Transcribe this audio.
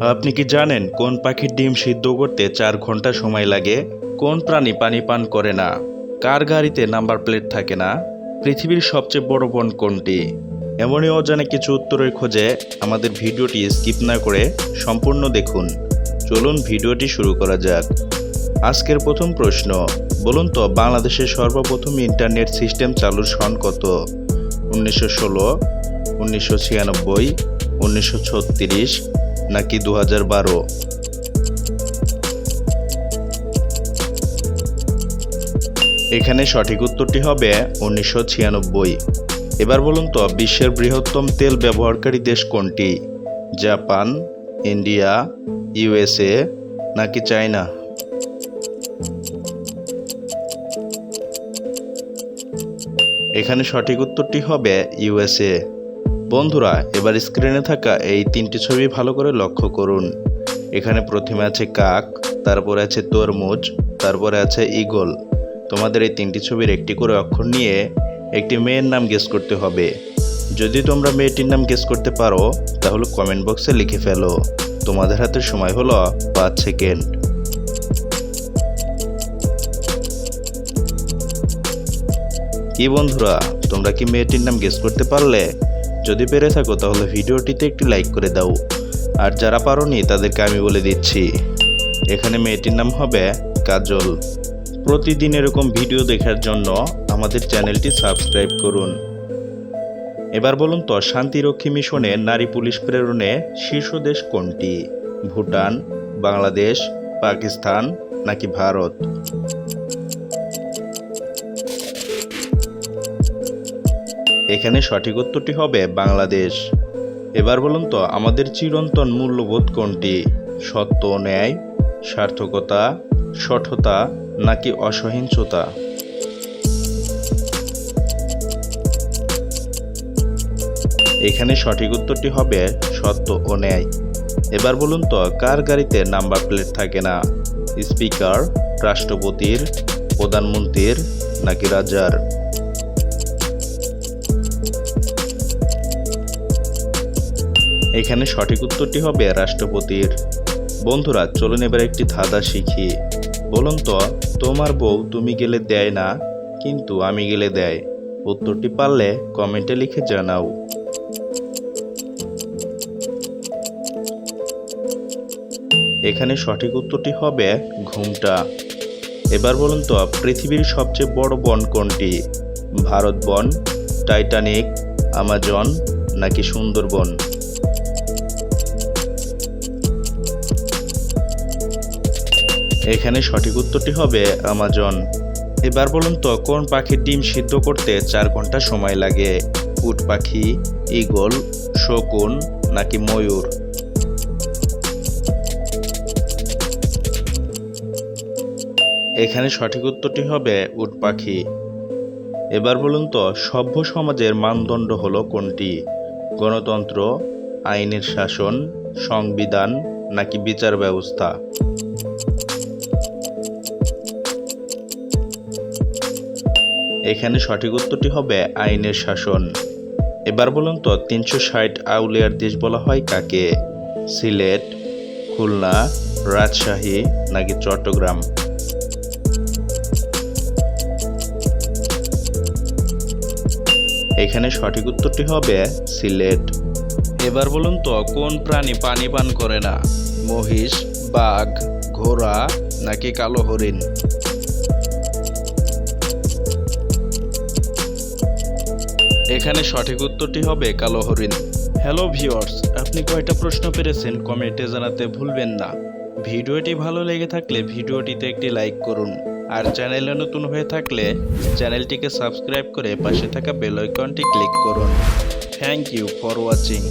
আপনি কি জানেন কোন পাখির ডিম সিদ্ধ করতে চার ঘণ্টা সময় লাগে? কোন প্রাণী পানি পান করে না? কার গাড়িতে নাম্বার প্লেট থাকে না? পৃথিবীর সবচেয়ে বড় বন কোনটি? এমনই অজানা কিছু উত্তরের খোঁজে আমাদের ভিডিওটি স্কিপ না করে সম্পূর্ণ দেখুন। চলুন ভিডিওটি শুরু করা যাক। আজকের প্রথম প্রশ্ন, বলুন তো বাংলাদেশের সর্বপ্রথম ইন্টারনেট সিস্টেম চালুর সন কত? উনিশশো ষোলো, উনিশশো ছিয়ানব্বই, উনিশশো ছত্রিশ নাকি দু হাজার বারো? এখানে সঠিক উত্তরটি হবে উনিশশো ছিয়ানব্বই। এবার বলুন তো, বিশ্বের বৃহত্তম তেল ব্যবহারকারী দেশ কোনটি? জাপান, ইন্ডিয়া, ইউএসএ, নাকি চায়না? এখানে সঠিক উত্তরটি হবে ইউএসএ। বন্ধুরা, এবার স্ক্রিনে থাকা এই তিনটি ছবি ভালো করে লক্ষ্য করুন। এখানে প্রথমে আছে কাক, তারপরে আছে তরমুজ, তারপরে আছে ঈগল। তোমাদের এই তিনটি ছবির একটি করে অক্ষর নিয়ে একটি মেয়ের নাম গেস করতে হবে। যদি তোমরা মেয়েটির নাম গেস করতে পারো, তাহলে কমেন্ট বক্সে লিখে ফেলো। তোমাদের হাতে সময় হলো পাঁচ সেকেন্ড কি বন্ধুরা, তোমরা কি মেয়েটির নাম গেস করতে পারলে? যদি পেরে থাকো, তাহলে ভিডিওটিতে একটি লাইক করে দাও। আর যারা পারোনি, তাদেরকে আমি বলে দিচ্ছি, এখানে মেয়েটির নাম হবে কাজল। প্রতিদিন এরকম ভিডিও দেখার জন্য আমাদের চ্যানেলটি সাবস্ক্রাইব করুন। এবার বলুন তো, শান্তিরক্ষী মিশনে নারী পুলিশ প্রেরণে শীর্ষ দেশ কোনটি? ভুটান, বাংলাদেশ, পাকিস্তান নাকি ভারত? এখানে সঠিক উত্তরটি হবে বাংলাদেশ। এবার বলুন তো, আমাদের চিরন্তন মূল্যবোধ কোনটি? সত্য, ন্যায়, সার্থকতা, সঠতা, নাকি অসহিংসতা? এখানে সঠিক উত্তরটি হবে সত্য ও ন্যায়। এবার বলুন তো, কার গাড়িতে নাম্বার প্লেট থাকে না? স্পিকার, রাষ্ট্রপতির, প্রধানমন্ত্রীর, নাকি রাজার? এখানে সঠিক উত্তরটি হবে রাষ্ট্রপতির। বন্ধুরা, চলুন এবার একটি ধাঁধা শিখি। বলুন তো, তোমার বউ তুমি গেলে দেয় না, কিন্তু আমি গেলে দেয়। উত্তরটি পারলে কমেন্টে লিখে জানাও। এখানে সঠিক উত্তরটি হবে ঘুমটা। এবার বলুন তো, পৃথিবীর সবচেয়ে বড় বন কোনটি? ভারত বন, টাইটানিক, আমাজন নাকি সুন্দরবন? এখানে সঠিক উত্তরটি হবে আমাজন। এবার বলুন তো, কোন পাখির ডিম সিদ্ধ করতে চার ঘণ্টা সময় লাগে? উট পাখি, ঈগল, শকুন নাকি ময়ূর? এখানে সঠিক উত্তরটি হবে উট পাখি। এবার বলুন তো, সভ্য সমাজের মানদণ্ড হলো কোনটি? গণতন্ত্র, আইনের শাসন, সংবিধান নাকি বিচার ব্যবস্থা? এখানে সঠিক উত্তরটি হবে আইনের শাসন। এবার বলুন তো, তিনশো ষাট আউলিয়ার দেশ বলা হয় কাকে? সিলেট, খুলনা, রাজশাহী নাকি চট্টগ্রাম? এখানে সঠিক উত্তরটি হবে সিলেট। এবার বলুন তো, কোন প্রাণী পানি পান করে না? মহিষ, বাঘ, ঘোড়া নাকি কালো হরিণ? এখানে সঠিক উত্তরটি হবে কালো হরিণ। হ্যালো ভিওর্স আপনি কয়টা প্রশ্ন পেরেছেন কমেন্টে জানাতে ভুলবেন না। ভিডিওটি ভালো লেগে থাকলে ভিডিওটিতে একটি লাইক করুন। আর চ্যানেলে নতুন হয়ে থাকলে চ্যানেলটিকে সাবস্ক্রাইব করে পাশে থাকা বেল আইকনটি ক্লিক করুন। Thank you for watching